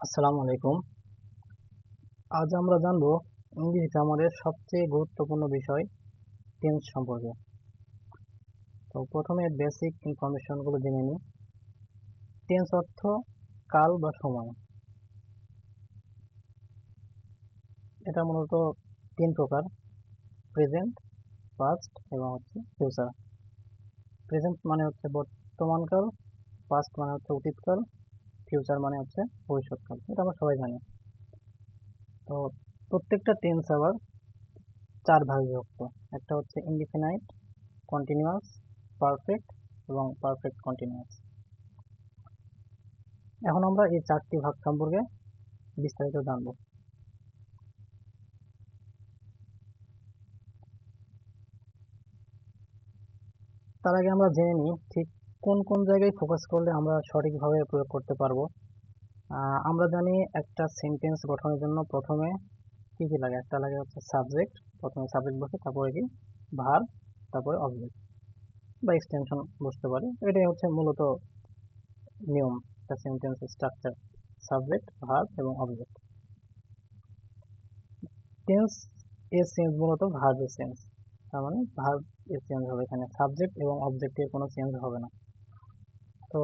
আসসালামু আলাইকুম। আজ আমরা জানব ইংলিশ গ্রামারের সবচেয়ে গুরুত্বপূর্ণ বিষয় টেন্স সম্পর্কে। তো প্রথমে বেসিক ইনফরমেশনগুলো জেনে নিই। টেন্স অর্থ কাল বা সময়। এটা মূলত তিন প্রকার প্রেজেন্ট পাস্ট এবং হচ্ছে ফিউচার প্রেজেন্ট মানে হচ্ছে বর্তমানকাল পাস্ট মানে হচ্ছে অতীতকাল ফিউচার মানে হচ্ছে ভবিষ্যৎকাল, এটা আমরা সবাই জানি। তো প্রত্যেকটা টেন্স আবার চার ভাগে বিভক্ত। একটা হচ্ছে ইনডিফিনাইট কন্টিনিউয়াস পারফেক্ট এবং পারফেক্ট কন্টিনিউয়াস এখন আমরা এই চারটি ভাগ সম্পর্কে বিস্তারিত জানব। তার আগে আমরা জেনে নিই, ঠিক কোন কোন জায়গায় ফোকাস করলে আমরা সঠিকভাবে প্রয়োগ করতে পারব? আমরা জানি একটা সেন্টেন্স গঠনের জন্য প্রথমে কি কি লাগে? একটা লাগে হচ্ছে সাবজেক্ট প্রথমে সাবজেক্ট বসে, তারপরে কি? ভার তারপরে অবজেক্ট বা এক্সটেনশন বসতে পারে। এটাই হচ্ছে মূলত নিয়ম, একটা সেন্টেন্স স্ট্রাকচার সাবজেক্ট ভার এবং অবজেক্ট টেন্স এর সেন্স মূলত ভার্বের সেন্স তার মানে ভার্ব এর চেঞ্জ হবে এখানে। সাবজেক্ট এবং অবজেক্টের কোনো চেঞ্জ হবে না। তো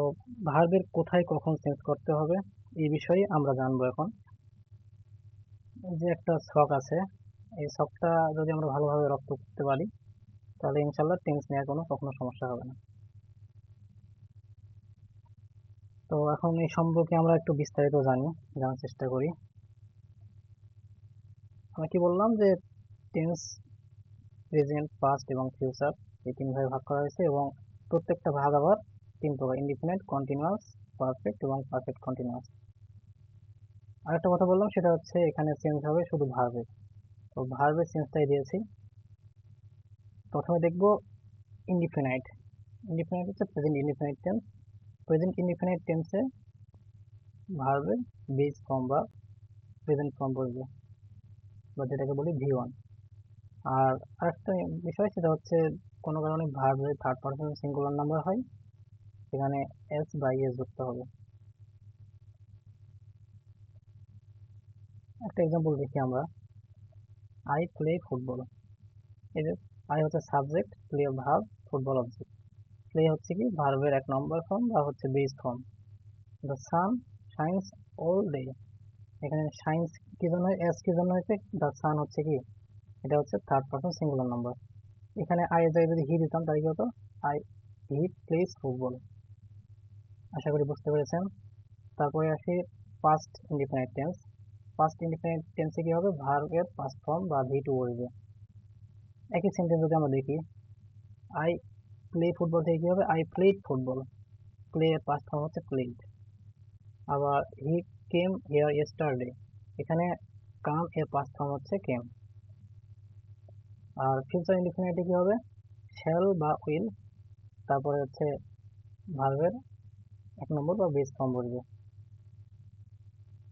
ভার্বের কোথায় কখন চেঞ্জ করতে হবে, এই বিষয়ে আমরা জানব এখন। যে একটা শখ আছে, এই শখটা যদি আমরা ভালোভাবে রপ্ত করতে পারি, তাহলে ইনশাল্লাহ টেন্স নেওয়ার কোনো কখনো সমস্যা হবে না। তো এখন এই সম্পর্কে আমরা একটু বিস্তারিত জানি, জানার চেষ্টা করি। আমি কি বললাম যে টেন্স প্রেজেন্ট পাস্ট এবং ফিউচার এই তিন ভাগে ভাগ করা হয়েছে এবং প্রত্যেকটা ভাগ আবার তিন প্রকার ইন্ডিপেন্ডেন্ট কন্টিনিউয়াস পারফেক্ট এবং পারফেক্ট কন্টিনিউয়াস আরেকটা কথা বললাম, সেটা হচ্ছে এখানে চেঞ্জ হবে শুধু ভার্বের তো ভার্বের চেঞ্জটাই দিয়েছি। প্রথমে দেখব ইন্ডিফিনাইট ইন্ডিফিনাইট হচ্ছে present indefinite tense present indefinite টেন্সে ভার্বের বেস ফর্ম বা প্রেজেন্ট ফর্ম বলবে, বা যেটাকে বলি ভি ওয়ান আর আরেকটা বিষয়, সেটা হচ্ছে কোনো কারণে ভার্বের থার্ড পার্সন সিঙ্গুলার নাম্বার হয়। সেখানে এস বাই এস যুক্ত হবে। একটা এক্সাম্পল দেখি আমরা। আই প্লে ফুটবল এই যে আই হচ্ছে subject play verb football object play হচ্ছে কি? ভার্বের এক নম্বর ফর্ম বা হচ্ছে base form the sun shines all day এখানে সাইন্স কি জন্য এস কি জন্য হয়েছে? দ্য সান হচ্ছে কি? এটা হচ্ছে থার্ড পার্সন সিঙ্গুলার নাম্বার এখানে আই এর জায়গায় যদি হি দিতাম তাহলে কি হতো? আই হি প্লেস ফুটবল আশা করি বুঝতে পেরেছেন। তারপরে আসি past independent tense past independent টেন্সে কি হবে? ভার্বের পাস্ট ফর্ম বা ভি টু বলবে একই সেন্টেন্স যদি আমরা দেখি আই প্লে ফুটবল থেকে কী হবে? আই প্লেড ফুটবল প্লে এর পাস্ট ফর্ম হচ্ছে প্লেড আবার হি কেম হেয়ার ইয়েস্টারডে এখানে কাম এর পাস্ট ফর্ম হচ্ছে কেম আর ফিউচার ইন্ডিফিনিটে কী হবে? শ্যাল বা উইল তারপরে হচ্ছে ভার্বের এক নম্বর বা বেস বলবে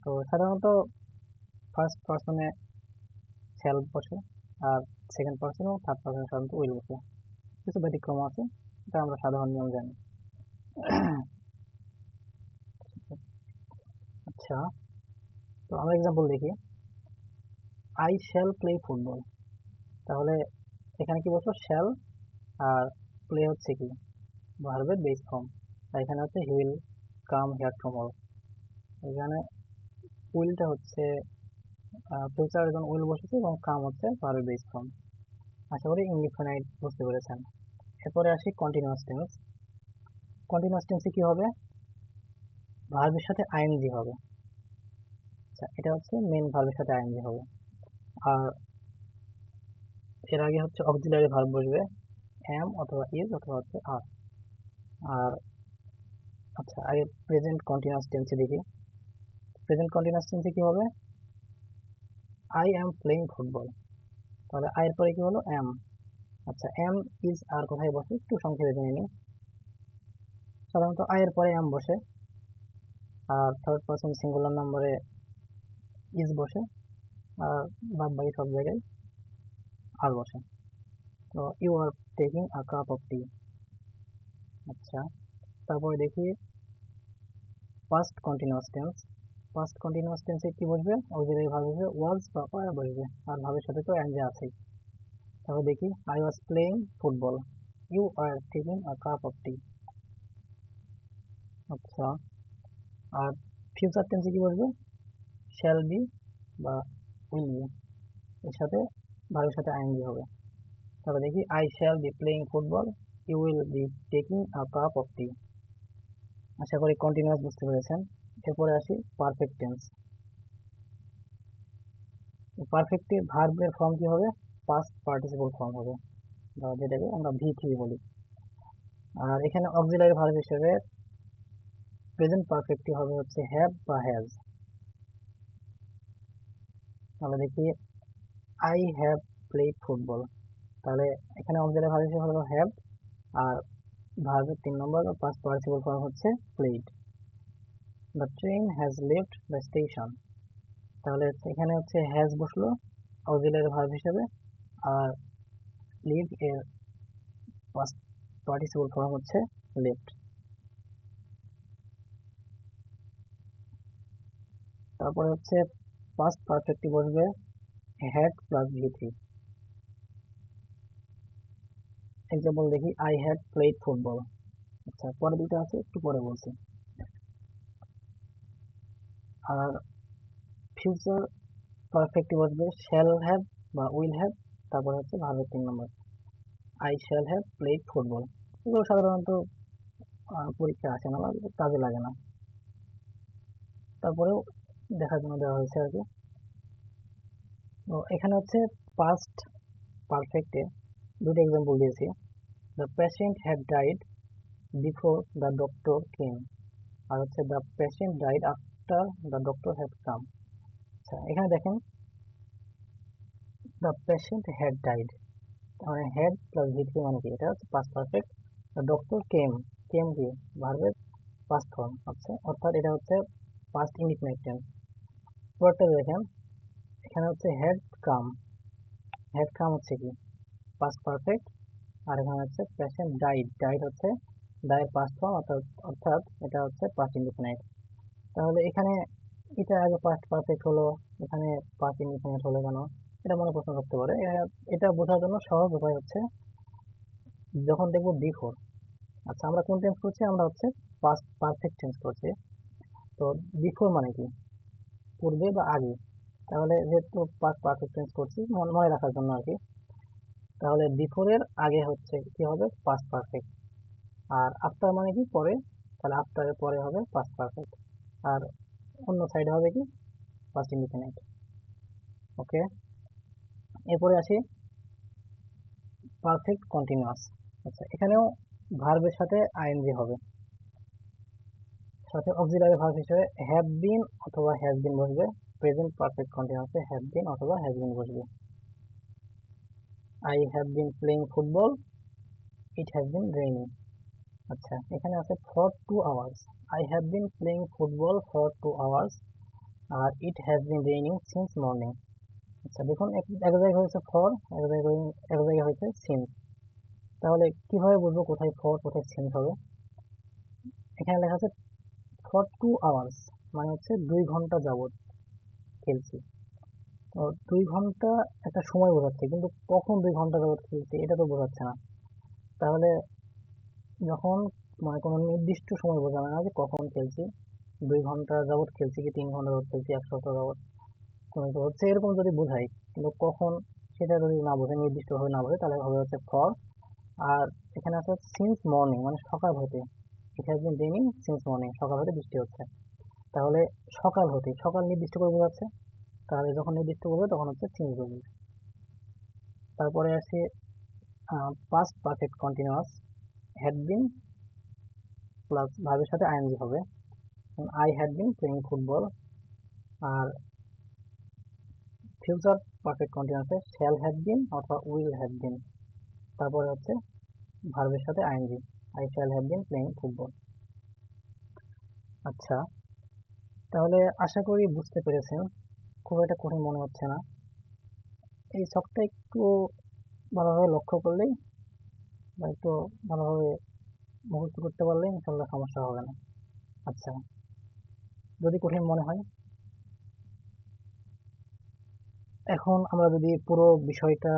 তো সাধারণত ফার্স্ট পার্সনে শ্যাল বসে আর সেকেন্ড পার্সন এবং থার্ড পার্সনে সাধারণত উইল বসে। কিছু ব্যতিক্রম আছে, এটা আমরা সাধারণ নিয়ম জানি। আচ্ছা তো আমরা এক্সাম্পল দেখি। আই শ্যাল প্লে ফুটবল তাহলে এখানে কি বলছো শ্যাল আর প্লে হচ্ছে কি? ভার্বের বেস ফর্ম এখানে হচ্ছে হুইল, কাম হেয়ার টুমরো এখানে উইলটা হচ্ছে ফিউচার এবং উইল বসেছে এবং কাম হচ্ছে ভার্বের বেস ফর্ম আশা করি ইনডিফিনাইট বুঝতে পেরেছেন। এরপরে আসি কন্টিনিউয়াস টেন্স কন্টিনিউয়াস টেন্সে কি হবে? ভার্বের সাথে আইএনজি হবে। আচ্ছা এটা হচ্ছে মেন ভার্বের সাথে আইএনজি হবে। আর এর আগে হচ্ছে অক্সিলারি ভার্ব বসবে এম অথবা ইজ অথবা হচ্ছে আর আর আচ্ছা আগে প্রেজেন্ট কন্টিনিউয়াস টেন্সে দেখি। প্রেজেন্ট কন্টিনিউয়াস টেন্সে কি হবে? আই এম প্লেইং ফুটবল তাহলে আই এর পরে কি হলো? এম আচ্ছা এম ইজ আর কোথায় বসে? একটু সংক্ষেপে জেনে নিই। সাধারণত আই এর পরে এম বসে, আর থার্ড পার্সন সিঙ্গুলার নম্বরে ইজ বসে, আর বাদ বাকি সব জায়গায় আর বসে। তো you are taking a cup of tea আচ্ছা। তারপরে দেখি first continuous tense past continuous টেন্সে কি বসবে? অক্সিলারি ভার্ব হিসেবে ওয়াজ বা ওয়ার বসবে। আর ভাবের সাথে তো অ্যান্ড আছে তাহলে দেখি I was playing football you are taking a cup of tea আচ্ছা আর ফিউচার টেন্সে কি বসবে? শ্যাল বি বা উইল বি এর সাথে ভাবের সাথে আইএনজি হবে। তাহলে দেখি I shall be playing football you will be taking a cup of tea আশা করি কন্টিনিউয়াস বুঝতে পেরেছেন। এরপরে আসি পারফেক্ট টেন্স পারফেক্টে ভার্বের ফর্ম কি হবে? পাস্ট পার্টিসিপল ফর্ম হবে। যেটাকে আমরা ভি থ্রি বলি। আর এখানে অক্সিলারি ভার্ব হিসেবে প্রেজেন্ট পারফেক্টটি হবে হচ্ছে হ্যাভ বা হ্যাজ তাহলে দেখি আই হ্যাভ প্লেড ফুটবল তাহলে এখানে অক্সিলারি ভার্ব হিসেবে হলো হ্যাভ আর ভার্বের তিন নম্বর পাস্ট পার্টিসিপল ফর্ম হচ্ছে played the train has left the station তাহলে এখানে হচ্ছে হ্যাজ বসল অক্সিলারি ভার্ব হিসেবে, আর লিভ এর পাস্ট পার্টিসিপল ফর্ম হচ্ছে লেফট তারপরে হচ্ছে পাস্ট পারফেক্টই বসবে had plus V three example দেখি আই হ্যাড প্লেড ফুটবল আচ্ছা পরে দুটো আছে, একটু পরে বলছি। আর ফিউচার পারফেক্টই বসবে শ্যাল হ্যাভ বা উইল হ্যাভ তারপরে হচ্ছে ভার্বের তিন নম্বর I shall have played football এগুলো সাধারণত পরীক্ষা আসে না কাজে লাগে না। তারপরেও দেখার জন্য দেওয়া হয়েছে আর কি। তো এখানে হচ্ছে পাস্ট পারফেক্টে দুটো এক্সাম্পল দিয়েছি। The patient had died before the doctor came আর হচ্ছে the patient died after the doctor had come আচ্ছা এখানে দেখেন দ্য পেশেন্ট হ্যাড ডাইড মানে হ্যাড প্লাস ভিথি মানে কি? এটা হচ্ছে past perfect the doctor came came কি? ভার্বের পাস্ট ফর্ম আচ্ছা। অর্থাৎ এটা হচ্ছে পাস্ট ইন্ডিফিনিট টেন্স পরেরটা দেখেন, এখানে হচ্ছে হেড কাম হেড কাম হচ্ছে কি? পাস্ট পারফেক্ট আর এখানে হচ্ছে পেশেন্ট ডাইড ডাইড হচ্ছে ডাইয়ের পাস্ট ফর্ম অর্থাৎ অর্থাৎ এটা হচ্ছে পাস্ট ইন্ডিফিনাইট তাহলে এখানে এটা আগে পাস্ট পারফেক্ট হলো, এখানে পাস্ট ইন্ডিফিনাইট হলো কেন? এটা মনে প্রশ্ন করতে পারে। এটা বোঝার জন্য সহজ উপায় হচ্ছে যখন দেখব বিফোর আচ্ছা আমরা কোন টেন্স করছি? আমরা হচ্ছে পাস্ট পারফেক্ট টেন্স করছি। তো বিফোর মানে কি? পূর্বে বা আগে। তাহলে যেহেতু পাস্ট পারফেক্ট টেন্স করছি মনে রাখার জন্য আর কি তাহলে বিফোরের আগে হচ্ছে কি হবে? পাস্ট পারফেক্ট আর আফটার মানে কি? পরে। তাহলে আফটারের পরে হবে পাস্ট পারফেক্ট আর অন্য সাইডে হবে কি? পাস্ট ইন্ডিপেন্ডেন্ট ওকে এরপরে আসি পারফেক্ট কন্টিনিউয়াস আচ্ছা এখানেও ভার্বের সাথে আইএনজি হবে। সাথে অক্সিলারি ভার্ব হিসেবে হ্যাভ বিন অথবা হ্যাজ বিন বসবে। প্রেজেন্ট পারফেক্ট কন্টিনিউয়াসে হ্যাভ বিন অথবা হ্যাজ বিন বসবে। I have been playing football it has been raining আচ্ছা এখানে আছে for two hours I have been playing football for two hours R it has been raining since morning আচ্ছা দেখুন, এক জায়গায় হয়েছে ফর এক জায়গায় এক জায়গায় হয়েছে সিন্স তাহলে কীভাবে বুঝব কোথায় ফর কোথায় সিন্স হবে? এখানে লেখা আছে ফর টু আওয়ার্স মানে হচ্ছে দুই ঘণ্টা যাবত খেলছি। দুই ঘণ্টা একটা সময় বোঝাচ্ছে, কিন্তু কখন দুই ঘণ্টা যাবত খেলছে এটা তো বোঝাচ্ছে না। তাহলে যখন মানে কোনো নির্দিষ্ট সময় বোঝানো না যে কখন খেলছি, দুই ঘণ্টা যাবত খেলছি কি তিন ঘণ্টা যাবত খেলছি, এক সপ্তাহ যাবত কোনো হচ্ছে এরকম যদি বোঝাই, কিন্তু কখন সেটা যদি না বোঝে, নির্দিষ্টভাবে না বোঝে, তাহলে হবে হচ্ছে ফর আর এখানে আছে সিন্স মর্নিং মানে সকাল হতে। It has been raining since morning সকাল হতে বৃষ্টি হচ্ছে। তাহলে সকাল হতে, সকাল নির্দিষ্ট করে বোঝাচ্ছে। তাহলে যখন নির্দিষ্ট করবে তখন হচ্ছে সিন্স বলবে তারপরে আছে past perfect continuous had been plus ভাবের সাথে আইএনজি হবে। I had been playing football R future perfect কন্টিনিউয়াসে শ্যাল হ্যাভ বিন অথবা উইল হ্যাভ বিন তারপরে হচ্ছে ভার্বের সাথে ING I shall have been playing football আচ্ছা তাহলে আশা করি বুঝতে পেরেছেন। খুব একটা কঠিন মনে হচ্ছে না। এই ছকটা একটু ভালোভাবে লক্ষ্য করলেই বা একটু ভালোভাবে মুখস্থ করতে পারলে ইনশাল্লাহ সমস্যা হবে না। আচ্ছা যদি কঠিন মনে হয়? এখন আমরা যদি পুরো বিষয়টা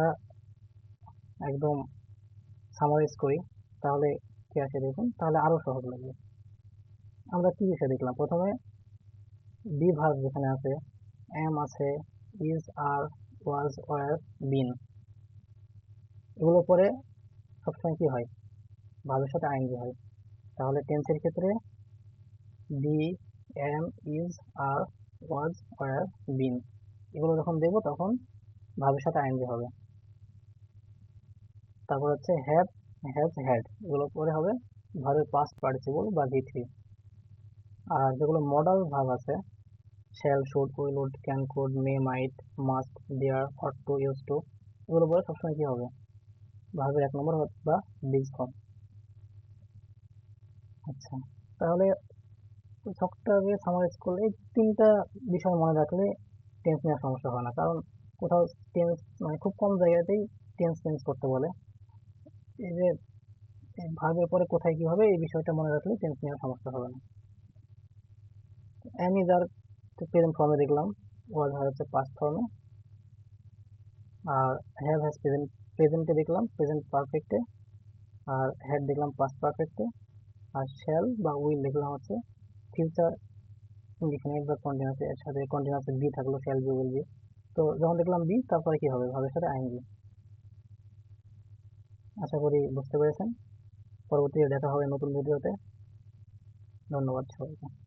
একদম সামারাইজ করি, তাহলে কি আসে দেখুন? তাহলে আরও সহজ লাগবে। আমরা কি বিষয় দেখলাম? প্রথমে বি ভার্ব যেখানে আছে এম আছে is are was were been এগুলো পরে সবসময় কি হয়? ভাবের সাথে আইনজি হয়। তাহলে টেন্সের ক্ষেত্রে be am is are was were been এগুলো যখন দেব তখন ভাবের সাথে আইনজি হবে। তারপর হচ্ছে হ্যাভ হ্যাজ হ্যাড এগুলো পরে হবে ভাবের পাস্ট পার্টিসিপল বা ভি থ্রি আর যেগুলো মডাল ভাব আছে shall should will would can could may might must dare ought to use to এগুলো পরে সবসময় কি হবে? ভাবের এক নম্বর বা বিজ ফর্ম আচ্ছা তাহলে সবটাকে সামারাইজ করলে, এই তিনটা বিষয় মনে রাখলে টেন্স নেওয়ার সমস্যা হয় না, কারণ কোথাও টেন্স মানে খুব কম জায়গাতেই টেন্স চেঞ্জ করতে বলে। এই যে ভাগের পরে কোথায় কি হবে, এই বিষয়টা মনে রাখলে টেন্স নেওয়ার সমস্যা হবে না। এম ইজ আর প্রেজেন্ট ফর্মে দেখলাম ওয়াজ হচ্ছে পাস্ট ফর্মে আর হ্যাভ হ্যাজ প্রেজেন্ট প্রেজেন্টে দেখলাম প্রেজেন্ট পারফেক্টে আর হ্যাড দেখলাম পাস্ট পারফেক্টে আর শ্যাল বা উইল দেখলাম হচ্ছে ফিউচার ইনডিফিনিট বা কন্টিনিউয়াস এর সাথে কন্টিনিউয়াস বি থাকল শ্যাল বি উইল বি তো যখন দেখলাম বি তারপরে কি হবে? ভাবের সাথে আইন বি আশা করি বুঝতে পেরেছেন। পরবর্তীতে দেখা হবে নতুন ভিডিওতে। ধন্যবাদ সবাইকে।